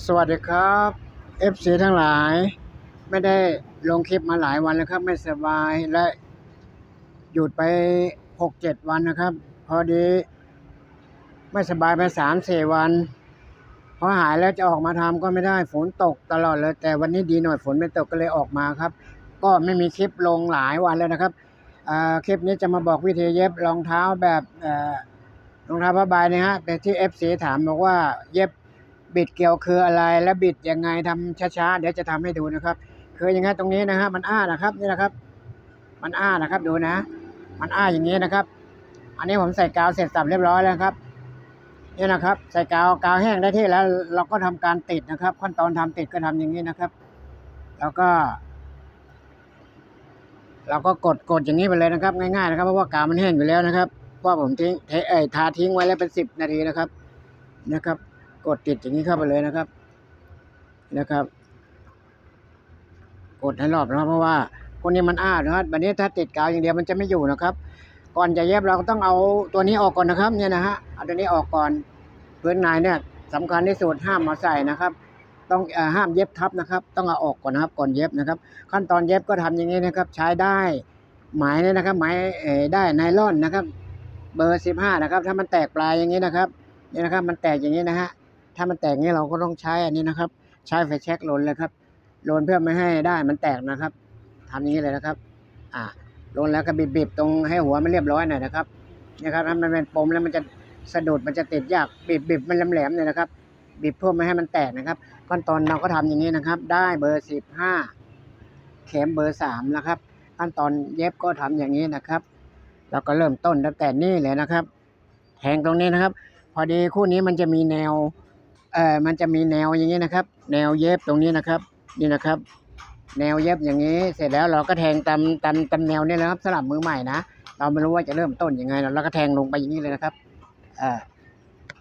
สวัสดีครับ FC ทั้งหลาย ไม่ได้ลงคลิปมาหลายวันแล้วครับ ไม่สบายและหยุดไปหกเจ็ดวันนะครับ พอดี ไม่สบายไปสามสี่วัน พอหายแล้วจะออกมาทำก็ไม่ได้ฝนตกตลอดเลย แต่วันนี้ดีหน่อยฝนไม่ตกก็เลยออกมาครับ ก็ไม่มีคลิปลงหลายวันแล้วนะครับคลิปนี้จะมาบอกวิธีเย็บรองเท้าแบบรองเท้าผ้าใบนะฮะแต่ที่ FC ถามบอกว่าเย็บ บิดเกลียวคืออะไรและบิดยังไงทำช้าๆเดี๋ยวจะทำให้ดูนะครับ คืออย่างไงตรงนี้นะฮะมันอ้านะครับนี่นะครับ มันอ้านะครับดูนะ มันอ้าอย่างนี้นะครับ อันนี้ผมใส่กาวเสร็จสับเรียบร้อยแล้วครับนี่นะครับ ใส่กาวกาวแห้งได้ที่แล้วเราก็ทำการติดนะครับ ขั้นตอนทำติดก็ทำอย่างนี้นะครับ แล้วก็เราก็กดกดอย่างนี้ไปเลยนะครับ ง่ายๆนะครับ เพราะว่ากาวมันแห้งอยู่แล้วนะครับเพราะว่าผมทิ้งเทเอ้ยทาทิ้งไว้แล้วเป็นสิบนาทีนะครับนะครับ กดติดอย่างนี้เข้าไปเลยนะครับ นะครับ กดให้รอบนะครับเพราะว่าพวกนี้มันอ้านะครับแบบนี้ถ้าติดกาวอย่างเดียวมันจะไม่อยู่นะครับ ก่อนจะเย็บเราก็ต้องเอาตัวนี้ออกก่อนนะครับ เนี่ยนะฮะเอาตัวนี้ออกก่อนพื้นในเนี่ยสำคัญที่สุดห้ามมาใส่นะครับ ต้องอห้ามเย็บทับนะครับ ต้องเอาออกก่อนนะครับ ก่อนเย็บนะครับ ขั้นตอนเย็บก็ทำอย่างนี้นะครับ ใช้ได้ไหมเนี่ยนะครับไหมได้ไนล่อนนะครับ เบอร์สิบห้านะครับ ถ้ามันแตกปลายอย่างนี้นะครับนี่นะครับ มันแตกอย่างนี้นะฮะ ถ้ามันแตกงนี้เราก็ต้องใช้อันนี้นะครับ ใช้ไฟแช็กลนเลยครับลนเพื่อไม่ให้ได้มันแตกนะครับทำอย่างนี้เลยนะครับ อ่าลนแล้วก็บีบๆตรงให้หัวมันเรียบร้อยหน่อยนะครับนี่ครับถ้ามันเป็นปมแล้วมันจะสะดุดมันจะติดยากบีบๆมันแหลมๆเนี่ยนะครับบีบเพื่อไม่ให้มันแตกนะครับขั้นตอนเราก็ทำอย่างนี้นะครับ ได้เบอร์สิบห้าเข็มเบอร์สามนะครับ ขั้นตอนเย็บก็ทำอย่างนี้นะครับแล้วก็เริ่มต้นตั้งแต่นี่เลยนะครับ แทงตรงนี้นะครับ พอดีคู่นี้มันจะมีแนว เอ่อมันจะมีแนวอย่างนี้นะครับ แนวเย็บตรงนี้นะครับ นี่นะครับ แนวเย็บอย่างนี้ เสร็จแล้วเราก็แทงตามตามตามแนวนี่นะครับสำหรับมือใหม่นะเราไม่รู้ว่าจะเริ่มต้นยังไงเราก็แทงลงไปอย่างนี้เลยนะครับเอ่อ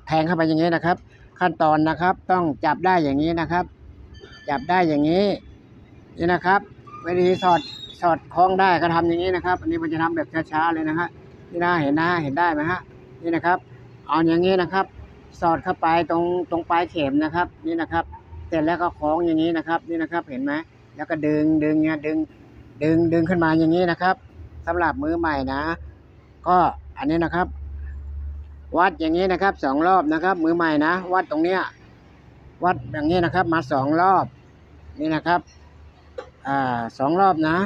แทงเข้าไปอย่างนี้นะครับ ขั้นตอนนะครับต้องจับได้อย่างนี้นะครับ จับได้อย่างนี้นี่นะครับวิธีสอดสอดคล้องได้ก็ทำอย่างนี้นะครับ อันนี้มันจะทำแบบช้าๆเลยนะฮะนี่นะเห็นนะเห็นได้ไหมฮะนี่นะครับ เอาอย่างนี้นะครับ สอดเข้าไปตรงตรงปลายเข็มนะครับ นี่นะครับ เสร็จแล้วก็คล้องอย่างนี้นะครับ นี่นะครับเห็นไหมแล้วก็ดึงดึงเนี่ยดึงดึงดึงขึ้นมาอย่างนี้นะครับสำหรับมือใหม่นะ ก็อันนี้นะครับ วัดอย่างนี้นะครับสองรอบนะครับ มือใหม่นะ วัดตรงเนี้ยวัดอย่างนี้นะครับ มาสองรอบ นี่นะครับอ่าสองรอบนะ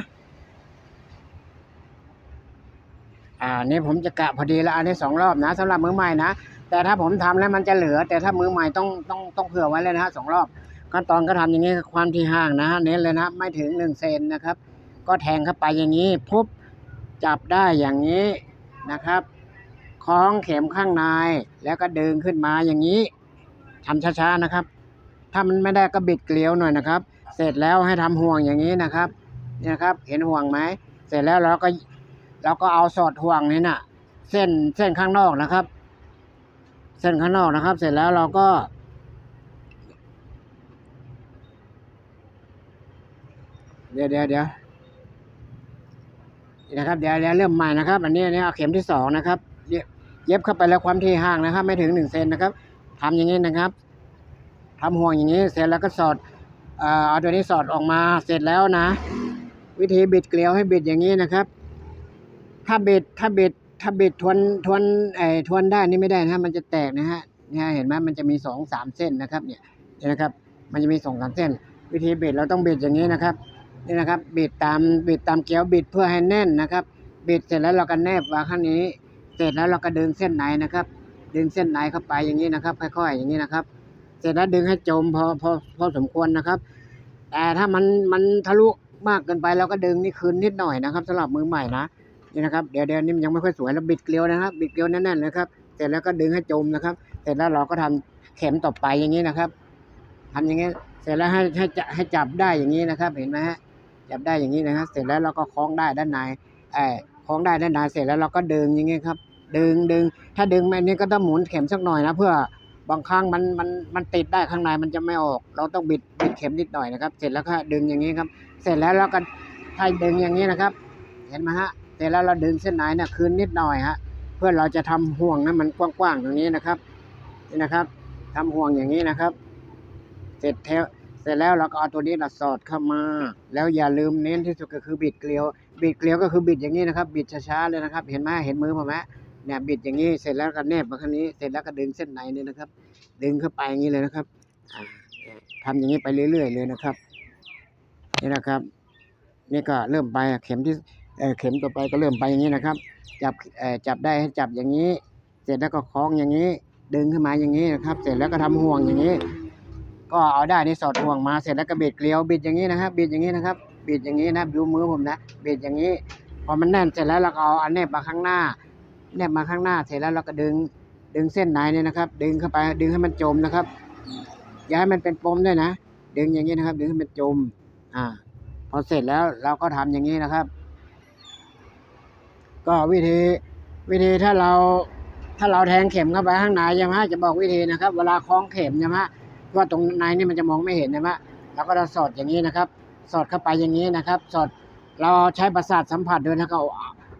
อ่านี่ผมจะกะพอดีแล้วอันนี้สองรอบนะสำหรับมือใหม่นะ แต่ถ้าผมทำแล้วมันจะเหลือ แต่ถ้ามือใหม่ต้องต้องต้องเผื่อไว้เลยนะฮะสองรอบขั้นตอนก็ทำอย่างนี้ความที่ห่างนะฮะเน้นเลยนะไม่ถึงหนึ่งเซนนะครับ ก็แทงเข้าไปอย่างนี้ปุ๊บจับได้อย่างนี้นะครับคล้องเข็มข้างในแล้วก็ดึงขึ้นมาอย่างนี้ทำช้าๆนะครับ ถ้ามันไม่ได้ก็บิดเกลียวหน่อยนะครับ เสร็จแล้วให้ทำห่วงอย่างนี้นะครับนี่นะครับ เห็นห่วงไหมเสร็จแล้วเราก็เราก็เอาสอดห่วงนี่น่ะ เส้นเส้นข้างนอกนะครับ เส้นข้างนอกนะครับ เสร็จแล้วเราก็เดี๋ยวเดี๋ยวเดี๋ยวนะครับเดี๋ยวเดี๋ยวเริ่มใหม่นะครับ อันนี้อันนี้เอาเข็มที่สองนะครับ เย็บเข้าไปแล้วความที่ห่างนะครับ ไม่ถึงหนึ่งเซนนะครับทำอย่างนี้นะครับทำห่วงอย่างนี้ เสร็จแล้วก็สอดเอ่อเอาตัวนี้สอดออกมาเสร็จแล้วนะ วิธีบิดเกลียวให้บิดอย่างนี้นะครับ ถ้าบิดถ้าบิด ถ้าบิดทวนทวนไอ้ทวนได้นี่ไม่ได้นะฮะมันจะแตกนะฮะนี่ยเห็นไหมมันจะมีสองสามเส้นนะครับเนี่ยนี่นะครับ มันจะมีสองสามเส้น วิธีบิดเราต้องบิดอย่างนี้นะครับนี่นะครับบิดตามบิดตามเกลียวบิดเพื่อให้แน่นนะครับบิดเสร็จแล้วเราก็แนบวางข้างนี้ เสร็จแล้วเราก็ดึงเส้นไหนนะครับ ดึงเส้นไหนเข้าไปอย่างนี้นะครับ ค่อยๆ อย่างนี้นะครับ เสร็จแล้วดึงให้จมพอพอพอสมควรนะครับ แต่ถ้ามันมันทะลุมากเกินไปเราก็ดึงนี่คืนนิดหน่อยนะครับสำหรับมือใหม่นะ นี่นะครับเดี๋ยวเดี๋ยวนี้มันยังไม่ค่อยสวยแล้วบิดเกลียวนะครับ บิดเกลียวแน่นๆเลยครับเสร็จแล้วก็ดึงให้จมนะครับ เสร็จแล้วเราก็ทำเข็มต่อไปอย่างนี้นะครับทำอย่างนี้เสร็จแล้วให้ให้จให้จับได้อย่างนี้นะครับ เห็นไหมฮะจับได้อย่างนี้นะครับเสร็จแล้วเราก็คล้องได้ด้านในเออคล้องได้ด้านในเสร็จแล้วเราก็ดึงอย่างนี้ครับ ดึงดึงถ้าดึงไปนี่ก็ต้องหมุนเข็มสักหน่อยนะเพื่อบางครั้งมันมันมันติดได้ข้างในมันจะไม่ออก เราต้องบิดบิดเข็มนิดหน่อยนะครับ เสร็จแล้วก็ดึงอย่างนี้ครับ เสร็จแล้วเราก็ถ้าดึงอย่างนี้นะครับ เห็นไหมฮะ เสร็จแล้วเราดึงเส้นไหนเนี่ยคืนนิดหน่อยฮะเพื่อเราจะทำห่วงนั้นมันกว้างๆตรงนี้นะครับนี่นะครับทำห่วงอย่างนี้นะครับ เสร็จแล้วเสร็จแล้วเราก็เอาตัวนี้น่ะสอดเข้ามา แล้วอย่าลืมเน้นที่สุดก็คือบิดเกลียว บิดเกลียวก็คือบิดอย่างนี้นะครับ บิดช้าๆเลยนะครับ เห็นไหมเห็นมือผมไหมเนี่ยบิดอย่างนี้เสร็จแล้วก็แนบมาข้างนี้เสร็จแล้วก็ดึงเส้นในนี่นะครับ ดึงเข้าไปอย่างนี้เลยนะครับอ่าทำอย่างนี้ไปเรื่อยๆเลยนะครับ นี่นะครับ นี่ก็เริ่มไปเข็มที่ เข็มต่อไปก็เริ่มไปอย่างนี้นะครับ จับจับได้ให้จับอย่างนี้ เสร็จแล้วก็คล้องอย่างนี้ ดึงขึ้นมาอย่างนี้นะครับ เสร็จแล้วก็ทำห่วงอย่างนี้ ก็เอาได้นี่สอดห่วงมาเสร็จแล้วก็บิดเกลียวบิดอย่างนี้นะครับบิดอย่างนี้นะครับบิดอย่างนี้นะดูมือผมนะบิดอย่างนี้ พอมันแน่นเสร็จแล้วเราก็เอาอันเนบมาข้างหน้า แนบมาข้างหน้าเสร็จแล้วเราก็ดึงดึงเส้นไหนเนี่ยนะครับ ดึงเข้าไปดึงให้มันจมนะครับ อย่าให้มันเป็นปมด้วยนะ ดึงอย่างนี้นะครับ ดึงให้มันจม อ่า พอเสร็จแล้วเราก็ทำอย่างนี้นะครับ ก็วิธีวิธีถ้าเราถ้าเราแทงเข็มเข้าไปข้างในใช่ไหมจะบอกวิธีนะครับ เวลาคล้องเข็มใช่ไหมว่าตรงในนี่มันจะมองไม่เห็นใช่ไหมเราก็จะสอดอย่างนี้นะครับ สอดเข้าไปอย่างนี้นะครับ สอดเราใช้ประสาทสัมผัสด้วยนะครับ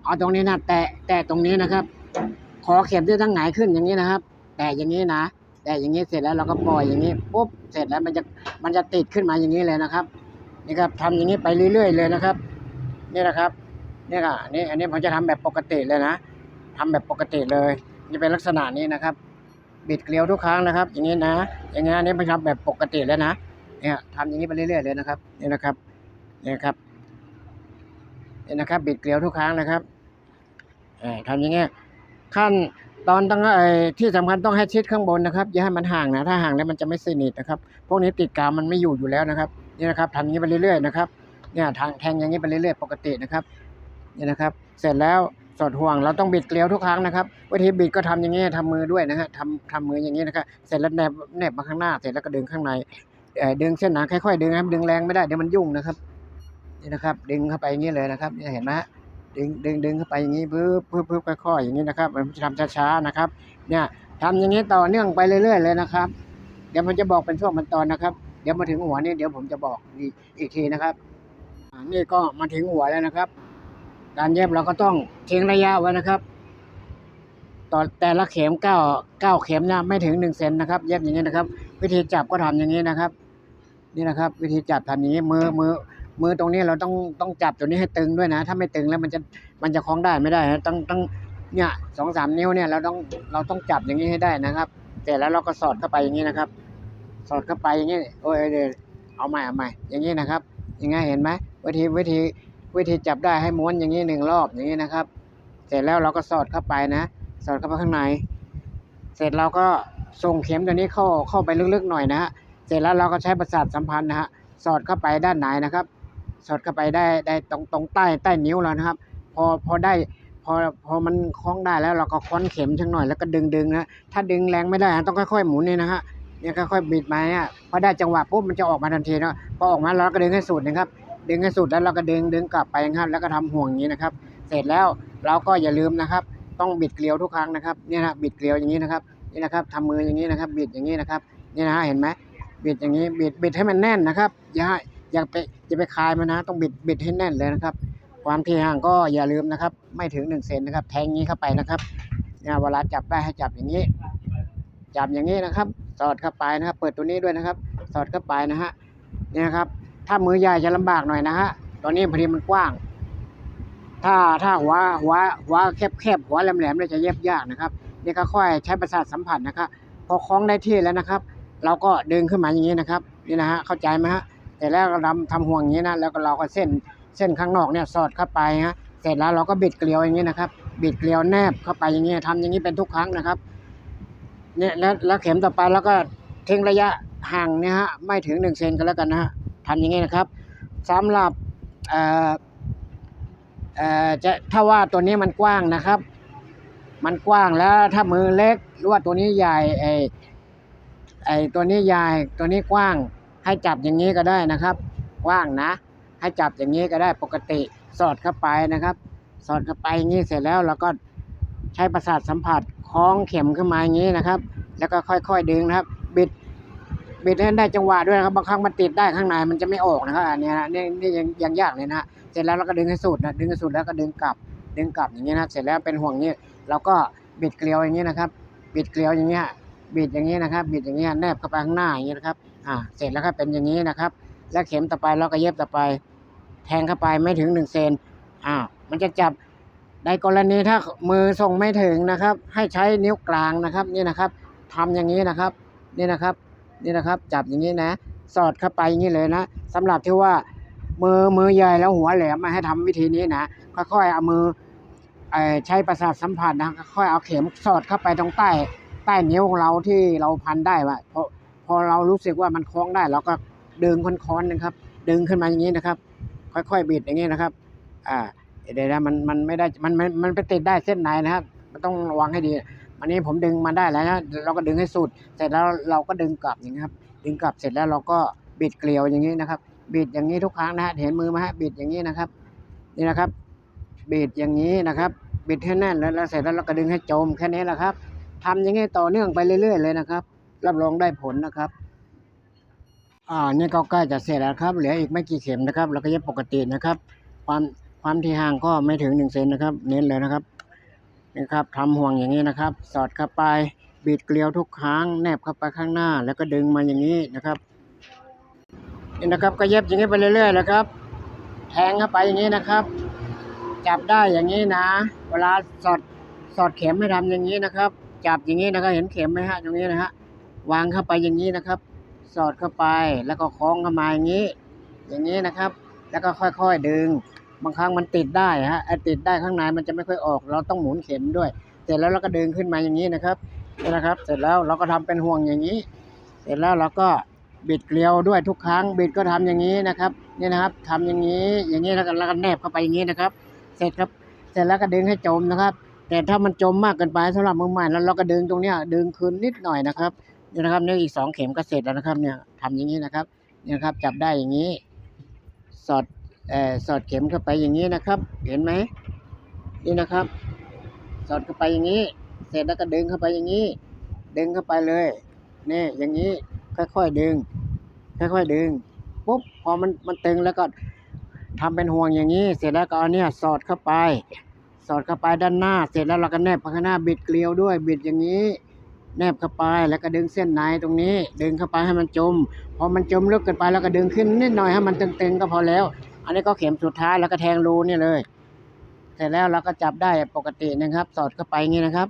เอาตรงนี้นะแตะแตะตรงนี้นะครับ ขอเข็มที่ตั้งไหนขึ้นอย่างนี้นะครับ แตะอย่างนี้นะแตะอย่างนี้เสร็จแล้วเราก็ปล่อยอย่างนี้ปุ๊บเสร็จแล้วมันจะมันจะติดขึ้นมาอย่างนี้เลยนะครับนี่ครับทำอย่างนี้ไปเรื่อย ๆ เลยนะครับ นี่นะครับ นี่ค่ะนี่อันนี้ผมจะทำแบบปกติเลยนะทำแบบปกติเลยจะเป็นลักษณะนี้นะครับ บิดเกลียวทุกครั้งนะครับ อย่างนี้นะ อย่างนี้อันนี้ผมทำแบบปกติแล้วนะเนี่ยทำอย่างนี้ไปเรื่อยๆเลยนะครับนี่นะครับนี่นะครับนี่นะครับ บิดเกลียวทุกครั้งนะครับเอ่อทำอย่างเงี้ยขั้นตอนต้องไอ้ที่สำคัญต้องให้ชิดข้างบนนะครับอย่าให้มันห่างนะถ้าห่างแล้วมันจะไม่สนิทนะครับ พวกนี้ติดกาวมันไม่อยู่อยู่แล้วนะครับนี่นะครับทำอย่างนี้ไปเรื่อยๆนะครับเนี่ยทางแทงอย่างนี้ไปเรื่อยๆปกตินะครับ นี่นะครับ เสร็จแล้วสอดห่วงเราต้องบิดเกลียวทุกครั้งนะครับวิธีบิดก็ทำอย่างนี้ทำมือด้วยนะฮะทำทำมืออย่างนี้นะครับเสร็จแล้วแนบแนบมาข้างหน้าเสร็จแล้วก็ดึงข้างในเดึงเส้นหนาค่อยๆดึงนะครับดึงแรงไม่ได้เดี๋ยวมันยุ่งนะครับนี่นะครับ ดึงเข้าไปอย่างนี้เลยนะครับเนี่เห็นไหมฮะดึงดึงดึงเข้าไปอย่างนี้ปึ๊บปึ๊บปึ๊บค่อยๆอย่างนี้นะครับมันจะทำช้าๆนะครับ เนี่ยทำอย่างนี้ต่อเนื่องไปเรื่อยๆเลยนะครับ เดี๋ยวมันจะบอกเป็นช่วงเป็นตอนนะครับ เดี๋ยวมาถึงหัวนี่เดี๋ยวผมจะบอกอีกทีนะครับนี่ก็มาถึงหัวแล้วนะครับ การเย็บเราก็ต้องทิ้งระยะไว้นะครับ ต่อแต่ละเข็มเก้าเก้าเข็มนะไม่ถึงหนึ่งเซนนะครับ เย็บอย่างนี้นะครับ วิธีจับก็ทำอย่างนี้นะครับ นี่นะครับ วิธีจับทำอย่างนี้มือมือมือตรงนี้เราต้องต้องจับตัวนี้ให้ตึงด้วยนะ ถ้าไม่ตึงแล้วมันจะมันจะคล้องได้ไม่ได้นะต้องต้องเนี่ยสองสามนิ้วเนี่ยเราต้องเราต้องจับอย่างนี้ให้ได้นะครับเสร็จแล้วเราก็สอดเข้าไปอย่างนี้นะครับ สอดเข้าไปอย่างนี้โอ้ยเดี๋ยวเอาใหม่เอาใหม่อย่างนี้นะครับยังไงเห็นไหมวิธีวิธี วิธีจับได้ให้ม้วนอย่างนี้หนึ่งรอบอย่างนี้นะครับ เสร็จแล้วเราก็สอดเข้าไปนะ สอดเข้าไปข้างใน เสร็จเราก็ส่งเข็มตัวนี้เข้าเข้าไปลึกๆหน่อยนะฮะเสร็จแล้วเราก็ใช้ประสาทสัมพันธ์นะฮะสอดเข้าไปด้านไหนนะครับ สอดเข้าไปได้ได้ตรงตรงใต้ใต้นิ้วเรานะครับ พอพอได้พอพอมันคล้องได้แล้วเราก็ค้อนเข็มชักหน่อยแล้วก็ดึงดึงนะถ้าดึงแรงไม่ได้ต้องค่อยๆหมุนนี่นะฮะเนี่ยค่อยๆบิดมาเนี่ยพอได้จังหวะปุ๊บมันจะออกมาทันทีนะพอออกมาเราก็ดึงให้สุดนะครับ ดึงให้สุดแล้วเราก็ดึงดึงกลับไปนะครับ แล้วก็ทำห่วงอย่างนี้นะครับ เสร็จแล้วเราก็อย่าลืมนะครับ ต้องบิดเกลียวทุกครั้งนะครับเนี่ยนะบิดเกลียวอย่างนี้นะครับนี่นะครับทำมืออย่างนี้นะครับ บิดอย่างนี้นะครับนี่นะเห็นไหมบิดอย่างนี้บิดบิดให้มันแน่นนะครับ อย่าอย่าไปอย่าไปคลายมันนะ ต้องบิดบิดให้แน่นเลยนะครับ ความที่ห่างก็อย่าลืมนะครับ ไม่ถึงหนึ่งเซนนะครับ แทงนี้เข้าไปนะครับเนี่ยเวลาจับได้ให้จับอย่างนี้ จับอย่างนี้นะครับ สอดเข้าไปนะครับ เปิดตัวนี้ด้วยนะครับ สอดเข้าไปนะฮะเนี่ยครับ ถ้ามือใหญ่จะลำบากหน่อยนะฮะ ตอนนี้พอดีมันกว้าง ถ้าถ้าหัวหัวหัวแคบแคบหัวแหลมแหลมเนี่ยจะเย็บยากนะครับ นี่ก็ค่อยใช้ประสาทสัมผัสนะครับ พอคล้องได้ที่แล้วนะครับ เราก็ดึงขึ้นมาอย่างนี้นะครับ นี่นะฮะ เข้าใจไหมฮะเสร็จแล้วเราทำทำห่วงอย่างนี้นะ แล้วก็เราก็เส้นเส้นข้างนอกเนี่ยสอดเข้าไปฮะ เสร็จแล้วเราก็บิดเกลียวอย่างนี้นะครับ บิดเกลียวแนบเข้าไปอย่างนี้ทำอย่างนี้เป็นทุกครั้งนะครับ เนี่ยแล้วแล้วเข็มต่อไปแล้วก็ทิ้งระยะห่างเนี่ยฮะ ไม่ถึงหนึ่งเซนก็แล้วกันนะฮะ ทำอย่างนี้นะครับสำหรับจะถ้าว่าตัวนี้มันกว้างนะครับ มันกว้างแล้วถ้ามือเล็กหรือว่าตัวนี้ใหญ่ไอไอตัวนี้ใหญ่ตัวนี้กว้างให้จับอย่างนี้ก็ได้นะครับ กว้างนะ ให้จับอย่างนี้ก็ได้ปกติสอดเข้าไปนะครับ สอดเข้าไปอย่างนี้เสร็จแล้วเราก็ใช้ประสาทสัมผัสคล้องเข็มขึ้นมาอย่างนี้นะครับ แล้วก็ค่อยๆดึงนะครับ บิดให้ได้จังหวะด้วยนะครับบางครั้งมันติดได้ข้างในมันจะไม่ออกนะครับอันนี้นะนี่นี่ยังยังยากเลยนะฮะเสร็จแล้วเราก็ดึงให้สุดนะดึงให้สุดแล้วก็ดึงกลับดึงกลับอย่างนี้นะเสร็จแล้วเป็นห่วงนี้เราก็บิดเกลียวอย่างนี้นะครับ บิดเกลียวอย่างเงี้ยบิดอย่างนี้นะครับ บิดอย่างเงี้ยแนบเข้าไปข้างหน้าอย่างนี้นะครับอ่าเสร็จแล้วก็เป็นอย่างนี้นะครับ แล้วเข็มต่อไปเราก็เย็บต่อไป แทงเข้าไปไม่ถึงหนึ่งเซนอ่ามันจะจับในกรณีถ้ามือส่งไม่ถึงนะครับ ให้ใช้นิ้วกลางนะครับนี่นะครับทำอย่างนี้นะครับ นี่นะครับ นี่นะครับ จับอย่างนี้นะ สอดเข้าไปอย่างนี้เลยนะสำหรับที่ว่ามือมือใหญ่แล้วหัวแหลมมาให้ทำวิธีนี้นะค่อยๆเอามือใช้ประสาทสัมผัสนะค่อยๆเอาเข็มสอดเข้าไปตรงใต้ ใต้นิ้วของเราที่เราพันได้ว่าพอพอเรารู้สึกว่ามันคล้องได้เราก็ดึงค้อนๆนะครับ ดึงขึ้นมาอย่างนี้นะครับ ค่อยๆบิดอย่างนี้นะครับ อ่าเดี๋ยวนะมันมันไม่ได้มันมันมันไปติดได้เส้นไหนนะครับ มันต้องระวังให้ดี อันนี้ผมดึงมาได้แล้วนะเราก็ดึงให้สุด เสร็จแล้วเราก็ดึงกลับอย่างนี้ครับ ดึงกลับเสร็จแล้วเราก็บิดเกลียวอย่างนี้นะครับ บิดอย่างนี้ทุกครั้งนะฮะเห็นมือไหมฮะบิดอย่างนี้นะครับ นี่นะครับ บิดอย่างนี้นะครับ บิดให้แน่นแล้วเสร็จแล้วเราก็ดึงให้จมแค่นี้แหละครับทำอย่างนี้ต่อเนื่องไปเรื่อย ๆ เลยนะครับ รับรองได้ผลนะครับอ่านี่ก็ใกล้จะเสร็จแล้วครับ เหลืออีกไม่กี่เข็มนะครับ เราก็เย็บปกตินะครับ ความความที่ห่างก็ไม่ถึงหนึ่งเซนนะครับ เน้นเลยนะครับ นี่ครับทำห่วงอย่างนี้นะครับ สอดเข้าไปบิดเกลียวทุกครั้งแนบเข้าไปข้างหน้า แล้วก็ดึงมาอย่างนี้นะครับนี่นะครับก็เย็บอย่างนี้ไปเรื่อยๆนะครับ แทงเข้าไปอย่างนี้นะครับ จับได้อย่างนี้นะ เวลาสอดสอดเข็มให้ทำอย่างนี้นะครับ จับอย่างนี้นะครับเห็นเข็มไหมฮะตรงนี้นะฮะวางเข้าไปอย่างนี้นะครับ สอดเข้าไปแล้วก็คล้องเข้ามาอย่างนี้ อย่างนี้นะครับ แล้วก็ค่อยๆดึง บางครั้งมันติดได้ฮะไอ้ติดได้ข้างในมันจะไม่ค่อยออก เราต้องหมุนเข็มด้วย เสร็จแล้วเราก็ดึงขึ้นมาอย่างนี้นะครับนี่นะครับ เสร็จแล้วเราก็ทำเป็นห่วงอย่างนี้ เสร็จแล้วเราก็บิดเกลียวด้วยทุกครั้งบิดก็ทำอย่างนี้นะครับนี่นะครับทำอย่างนี้ อย่างนี้แล้วก็แล้วก็แนบเข้าไปอย่างนี้นะครับ เสร็จครับ เสร็จแล้วก็ดึงให้จมนะครับ แต่ถ้ามันจมมากเกินไปสำหรับมือใหม่แล้วเราก็ดึงตรงเนี้ยดึงคืนนิดหน่อยนะครับนี่นะครับเนี่ยอีกสองเข็มก็เสร็จแล้วนะครับเนี่ยทำอย่างนี้นะครับเนี่ยครับจับได้อย่างนี้ สอด สอดเข็มเข้าไปอย่างนี้นะครับ เห็นไหมนี่นะครับ สอดเข้าไปอย่างนี้ เสร็จแล้วก็ดึงเข้าไปอย่างนี้ ดึงเข้าไปเลยนี่อย่างนี้ค่อยๆดึง ค่อยๆดึงปุ๊บพอมันมันตึงแล้วก็ทำเป็นห่วงอย่างนี้ เสร็จแล้วก็เอาเนี่ยสอดเข้าไป สอดเข้าไปด้านหน้า เสร็จแล้วเราก็แนบข้างหน้าบิดเกลียวด้วยบิดอย่างนี้ แนบเข้าไปแล้วก็ดึงเส้นในตรงนี้ ดึงเข้าไปให้มันจม พอมันจมลึกเกินไปแล้วก็ดึงขึ้นนิดหน่อยให้มันตึงๆก็พอแล้ว อันนี้ก็เข็มสุดท้ายแล้วก็แทงรูนี่เลย เสร็จแล้วเราก็จับได้ปกตินะครับ สอดเข้าไปงนี้นะครับ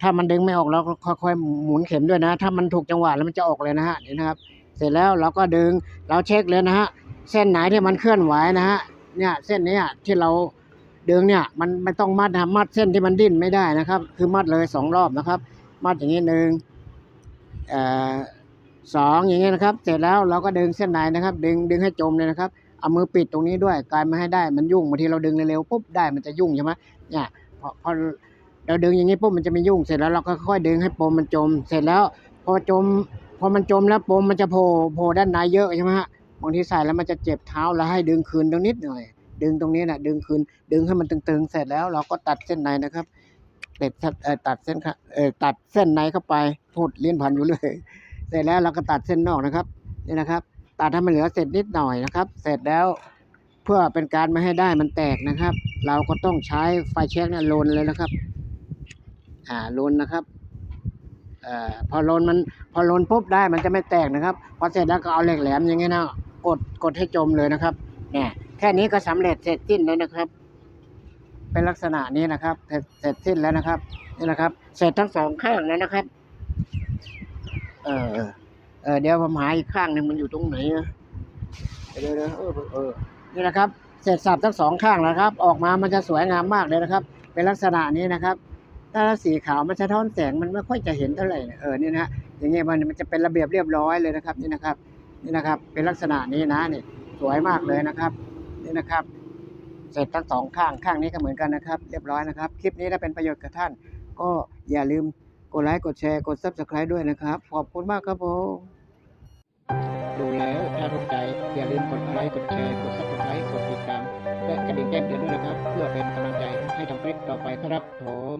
ถ้ามันดึงไม่ออกเราก็ค่อยๆหมุนเข็มด้วยนะ ถ้ามันถูกจังหวะแล้วมันจะออกเลยนะฮะนี่นะครับ เสร็จแล้วเราก็ดึงเราเช็คเลยนะฮะเส้นไหนที่มันเคลื่อนไหวนะฮะเนี่ยเส้นนี้ที่เราดึงเนี่ยมันไม่ต้องมัดนะมัดเส้นที่มันดิ้นไม่ได้นะครับ คือมัดเลยสองรอบนะครับ มัดอย่างนี้หนึ่งสองอย่างเงี้ยนะครับ เสร็จแล้วเราก็ดึงเส้นไหนนะครับ ดึงดึงให้จมเลยนะครับ เอามือปิดตรงนี้ด้วยกายไม่ให้ได้มันยุ่งบางทีเราดึงเร็วๆปุ๊บได้มันจะยุ่งใช่ไหมเนี่ยพอพอเราดึงอย่างนี้ปุ๊บมันจะไม่ยุ่งเสร็จแล้วเราก็ค่อยดึงให้ปมมันจม เสร็จแล้ว พอจม พอมันจมแล้วปมมันจะโผล่โผล่ด้านในเยอะใช่ไหมฮะบางทีใส่แล้วมันจะเจ็บเท้าแล้วให้ดึงคืนตรงนิดหน่อย ดึงตรงนี้นะดึงคืนดึงให้มันตึงๆ เสร็จแล้วเราก็ตัดเส้นในนะครับเด็ดตัดเส้นเออตัดเส้นในเข้าไปพูดเลี้ยนพันอยู่เลย เสร็จแล้วเราก็ตัดเส้นนอกนะครับนี่นะครับ ตัดให้มันเหลือเสร็จนิดหน่อยนะครับ เสร็จแล้วเพื่อเป็นการไม่ให้ได้มันแตกนะครับ เราก็ต้องใช้ไฟแช็กเนี่ยลนเลยนะครับ อ่าลนนะครับเอ่อพอลนมันพอลนปุ๊บได้มันจะไม่แตกนะครับ พอเสร็จแล้วก็เอาเหล็กแหลมอย่างเงี้ยนะกดกดให้จมเลยนะครับเนี่ยแค่นี้ก็สำเร็จเสร็จสิ้นแล้วนะครับ เป็นลักษณะนี้นะครับ เสร็จเสร็จสิ้นแล้วนะครับนี่นะครับ เสร็จทั้งสองข้างแล้วนะครับ เออ เออเดี๋ยวผมหาอีกข้างหนึ่งมันอยู่ตรงไหนอะเดี๋ยวเดี๋ยวเออเออนี่นะครับ เสร็จสับทั้งสองข้างแล้วครับ ออกมามันจะสวยงามมากเลยนะครับ เป็นลักษณะนี้นะครับ ถ้าสีขาวมันสะท้อนแสงมันไม่ค่อยจะเห็นเท่าไหร่เออนี่นะฮะอย่างเงี้ยมันมันจะเป็นระเบียบเรียบร้อยเลยนะครับ นี่นะครับ นี่นะครับ เป็นลักษณะนี้นะนี่สวยมากเลยนะครับ นี่นะครับ เสร็จทั้งสองข้างข้างนี้ก็เหมือนกันนะครับ เรียบร้อยนะครับ คลิปนี้ถ้าเป็นประโยชน์กับท่าน ก็อย่าลืม กดไลค์กดแชร์กด subscribe ด้วยนะครับ ขอบคุณมากครับผมดูแล้วถ้าถูกใจอย่าลืมกดไลค์กดแชร์กด subscribe กดติดตามและกระดิ่งแจ้งเตือนด้วยนะครับ เพื่อเป็นกำลังใจให้ทำคลิปต่อไปครับผม